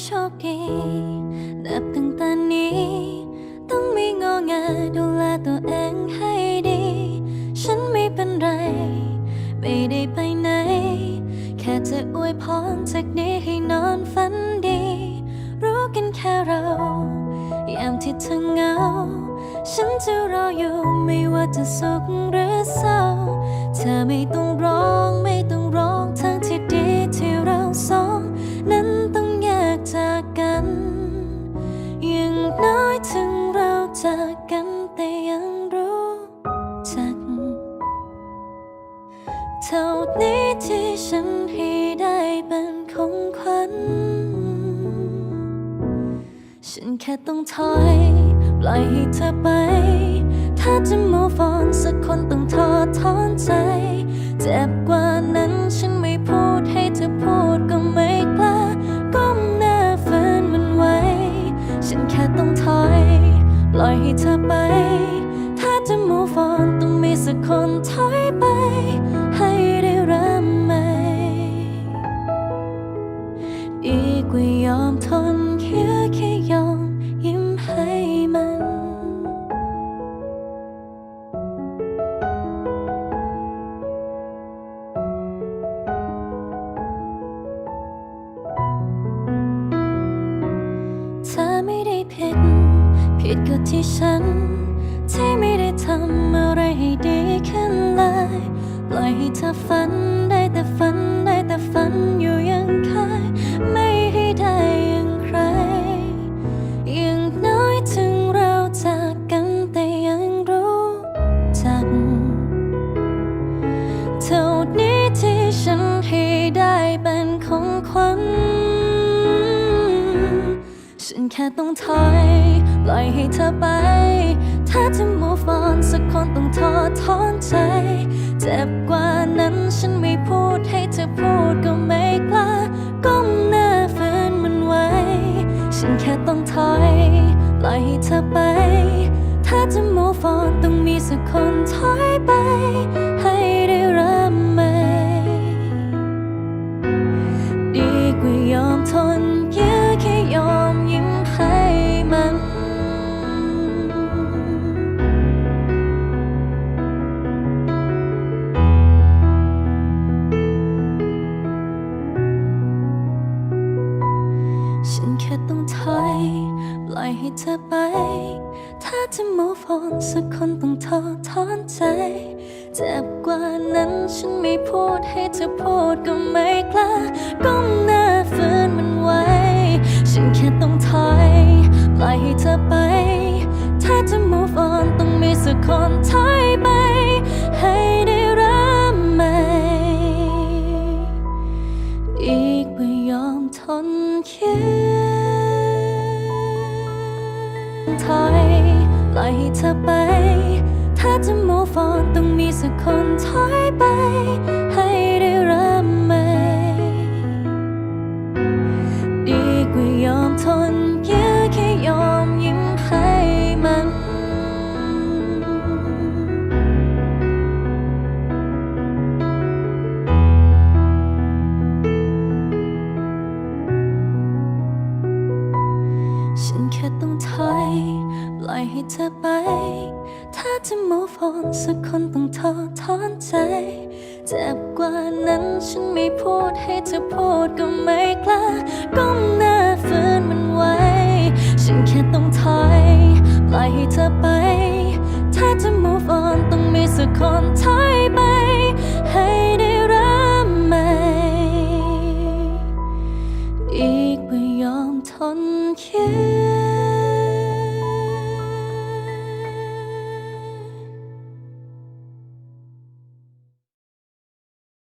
โชคดีนับตั้งแต่นี้ ต้องไม่งอแงดูแลตัวเองให้ดี ฉันไม่เป็นไร ไม่ได้ไปไหน แค่จะอวยพรจากนี้ให้นอนฝันดี รู้กันแค่เรา ยามที่เธอเหงา ฉันจะรออยู่ไม่ว่าจะสุขหรือเศร้า เธอไม่ต้อง อยถึงเราจากกันแต่ยังรู้จัก เท่านี้ที่ฉันให้ได้เป็นของขวัญ ฉันแค่ต้องถอย ปล่อยให้เธอไป ถ้าจะ move on สักคนต้องทอดถอนใจ เจ็บกว่านั้นฉันไม่ ต้องมีสักคนถอยไป ให้ได้เริ่มใหม่ดีกว่ายอมทนแค่แค่ยอมยิ้มให้มันเธอไม่ได้ผิด ผิดก็ที่ฉัน ที่ไม่ได้ทำอะไรให้ดี ปล่อยให้เธอฝันได้แต่ฝันได้แต่ฝันอยู่อยังเคยไม่ให้ได้อย่างใคร อย่างน้อยถึงเราจากกันแต่ยังรู้จักเท่านี้ที่ฉันให้ได้เป็นของขวัญฉันแค่ต้องถอยปล่อยให้เธอไป ถ้าจะ move on สักคนต้องทอดถอนใจเพูดก็ไม่กล้าก้มหน้าฝืนมันไว้ ฉันแค่ต้องถอย ปล่อยให้เธอไป ถ้าจะ move on ต้องมีสักคนถอยไป ให้ ให้เธอไป ถ้าจะ move on สักคนต้องทอดถอนใจ เจ็บกว่านั้นฉันไม่พูดให้เธอพูดก็ไม่กล้าก้มหน้า ถอยปล่อยให้เธอไป ถ้าจะ move on ต้องมีสักคนถอยไปให้ เธอไป ถ้าจะ move on สักคนต้องทอดถอนใจ เจ็บกว่านั้นฉันไม่พูดให้เธอพูดก็ไม่กล้า ก้มหน้าฝืนมันไว้ ฉันแค่ต้องถอยปล่อยให้เธอไป ถ้าจะ move on ต้องมีสักคนถอ